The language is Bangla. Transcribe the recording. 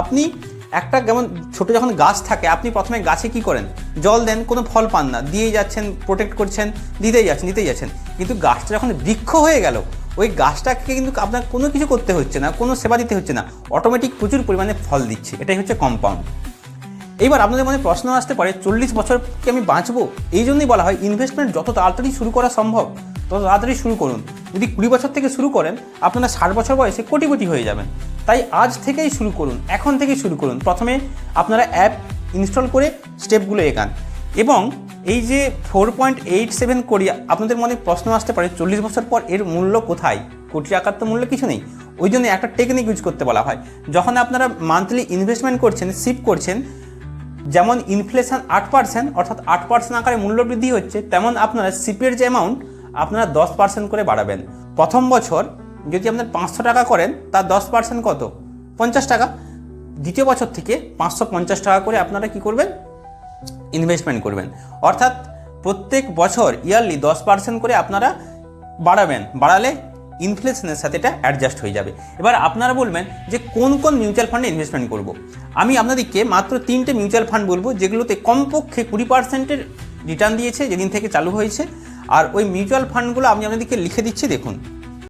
আপনি একটা যেমন ছোট যখন গাছ থাকে, আপনি প্রথমে গাছে কি করেন? জল দেন, কোনো ফল পান না। দিয়েই যাচ্ছেন প্রোটেক্ট করছেন, দিতেই যাচ্ছেন দিতেই যাচ্ছেন। কিন্তু গাছটা যখন বৃক্ষ হয়ে গেল, ওই গাছটাকে কিন্তু আপনার কোনো কিছু করতে হচ্ছে না, কোনো সেবা দিতে হচ্ছে না। অটোমেটিক প্রচুর পরিমাণে ফল দিচ্ছে। এটাই হচ্ছে কম্পাউন্ড এইবার আপনাদের মনে প্রশ্ন আসতে পারে, চল্লিশ বছর কি আমি বাঁচবো? এই জন্যই বলা হয় ইনভেস্টমেন্ট যত তাড়াতাড়ি শুরু করা সম্ভব, তত তাড়াতাড়ি শুরু করুন। যদি কুড়ি বছর থেকে শুরু করেন, আপনারা ষাট বছর বয়সে কোটিপতি হয়ে যাবেন। তাই আজ থেকেই শুরু করুন, এখন থেকেই শুরু করুন। প্রথমে আপনারা অ্যাপ ইনস্টল করে স্টেপগুলো এগান। এবং এই যে ফোর পয়েন্ট এইট সেভেন কোটি আপনাদের মনে প্রশ্ন আসতে পারে, চল্লিশ বছর পর এর মূল্য কোথায়? কোটি টাকার তো মূল্য কিছু নেই। ওই জন্য একটা টেকনিক ইউজ করতে বলা হয়। যখন আপনারা মান্থলি ইনভেস্টমেন্ট করছেন সিপ করছেন, যেমন ইনফ্লেশন আট পার্সেন্ট অর্থাৎ আট পার্সেন্ট আকারে মূল্য বৃদ্ধি হচ্ছে, তেমন আপনারা সিপের যে অ্যামাউন্ট আপনারা দশ পার্সেন্ট করে বাড়াবেন। প্রথম বছর যদি আপনার পাঁচশো টাকা করেন, তার দশ পার্সেন্ট কত? পঞ্চাশ টাকা। দ্বিতীয় বছর থেকে পাঁচশো পঞ্চাশ টাকা করে আপনারা কি করবেন? ইনভেস্টমেন্ট করবেন। অর্থাৎ প্রত্যেক বছর ইয়ারলি দশ পার্সেন্ট করে আপনারা বাড়াবেন। বাড়ালে ইনফ্লেশনের সাথে এটা অ্যাডজাস্ট হয়ে যাবে। এবার আপনারা বলবেন যে কোন কোন মিউচুয়াল ফান্ডে ইনভেস্টমেন্ট করব? আমি আপনাদেরকে মাত্র তিনটে মিউচুয়াল ফান্ড বলব, যেগুলোতে কমপক্ষে কুড়ি পার্সেন্টের রিটার্ন দিয়েছে, যেদিন থেকে চালু হয়েছে। আর ওই মিউচুয়াল ফান্ডগুলো আমি আপনাদেরকে লিখে দিচ্ছি দেখুন।